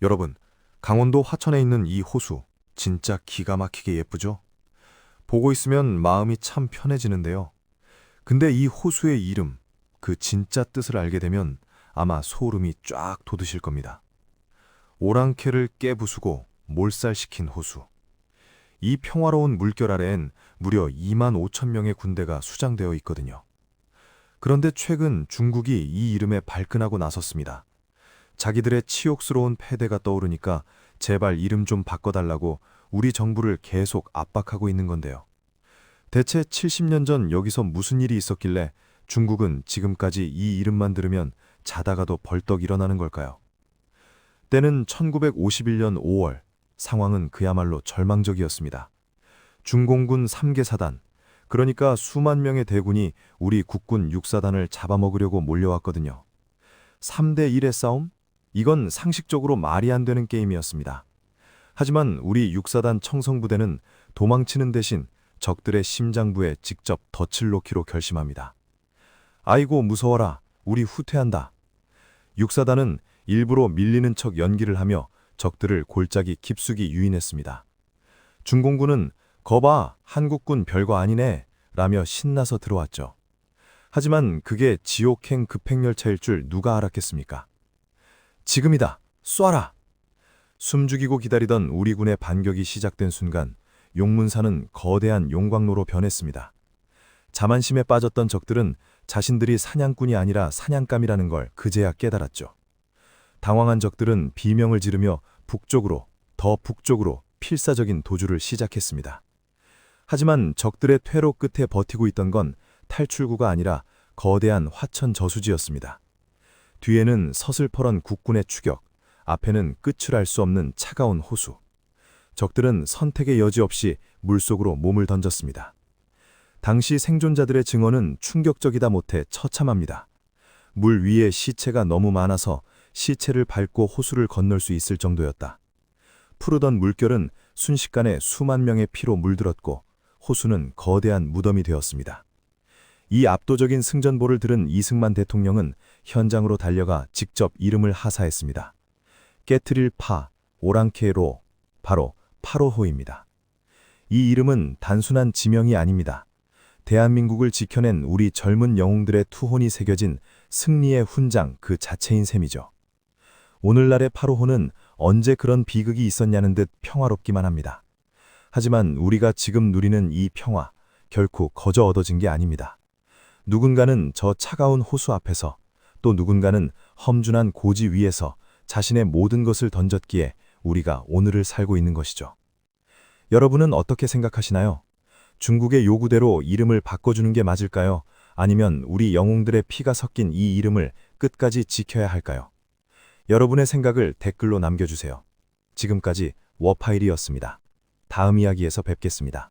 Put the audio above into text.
여러분, 강원도 화천에 있는 이 호수, 진짜 기가 막히게 예쁘죠? 보고 있으면 마음이 참 편해지는데요. 근데 이 호수의 이름, 그 진짜 뜻을 알게 되면 아마 소름이 쫙 돋으실 겁니다. 오랑캐를 깨부수고 몰살시킨 호수. 이 평화로운 물결 아래엔 무려 2만 5천 명의 군대가 수장되어 있거든요. 그런데 최근 중국이 이 이름에 발끈하고 나섰습니다. 자기들의 치욕스러운 패대가 떠오르니까 제발 이름 좀 바꿔달라고 우리 정부를 계속 압박하고 있는 건데요. 대체 70년 전 여기서 무슨 일이 있었길래 중국은 지금까지 이 이름만 들으면 자다가도 벌떡 일어나는 걸까요? 때는 1951년 5월, 상황은 그야말로 절망적이었습니다. 중공군 3개 사단, 그러니까 수만 명의 대군이 우리 국군 6사단을 잡아먹으려고 몰려왔거든요. 3대 1의 싸움? 이건 상식적으로 말이 안 되는 게임이었습니다. 하지만 우리 6사단 청성부대는 도망치는 대신 적들의 심장부에 직접 덫을 놓기로 결심합니다. 아이고 무서워라. 우리 후퇴한다. 6사단은 일부러 밀리는 척 연기를 하며 적들을 골짜기 깊숙이 유인했습니다. 중공군은 거봐 한국군 별거 아니네 라며 신나서 들어왔죠. 하지만 그게 지옥행 급행열차일 줄 누가 알았겠습니까? 지금이다. 쏴라. 숨죽이고 기다리던 우리 군의 반격이 시작된 순간 용문사는 거대한 용광로로 변했습니다. 자만심에 빠졌던 적들은 자신들이 사냥꾼이 아니라 사냥감이라는 걸 그제야 깨달았죠. 당황한 적들은 비명을 지르며 북쪽으로, 더 북쪽으로 필사적인 도주를 시작했습니다. 하지만 적들의 퇴로 끝에 버티고 있던 건 탈출구가 아니라 거대한 화천 저수지였습니다. 뒤에는 서슬퍼런 국군의 추격, 앞에는 끝을 알 수 없는 차가운 호수. 적들은 선택의 여지 없이 물속으로 몸을 던졌습니다. 당시 생존자들의 증언은 충격적이다 못해 처참합니다. 물 위에 시체가 너무 많아서 시체를 밟고 호수를 건널 수 있을 정도였다. 푸르던 물결은 순식간에 수만 명의 피로 물들었고 호수는 거대한 무덤이 되었습니다. 이 압도적인 승전보를 들은 이승만 대통령은 현장으로 달려가 직접 이름을 하사했습니다. 깨트릴 파, 오랑캐로, 바로 파로호입니다. 이 이름은 단순한 지명이 아닙니다. 대한민국을 지켜낸 우리 젊은 영웅들의 투혼이 새겨진 승리의 훈장 그 자체인 셈이죠. 오늘날의 파로호는 언제 그런 비극이 있었냐는 듯 평화롭기만 합니다. 하지만 우리가 지금 누리는 이 평화, 결코 거저 얻어진 게 아닙니다. 누군가는 저 차가운 호수 앞에서, 또 누군가는 험준한 고지 위에서 자신의 모든 것을 던졌기에 우리가 오늘을 살고 있는 것이죠. 여러분은 어떻게 생각하시나요? 중국의 요구대로 이름을 바꿔주는 게 맞을까요? 아니면 우리 영웅들의 피가 섞인 이 이름을 끝까지 지켜야 할까요? 여러분의 생각을 댓글로 남겨주세요. 지금까지 워파일이었습니다. 다음 이야기에서 뵙겠습니다.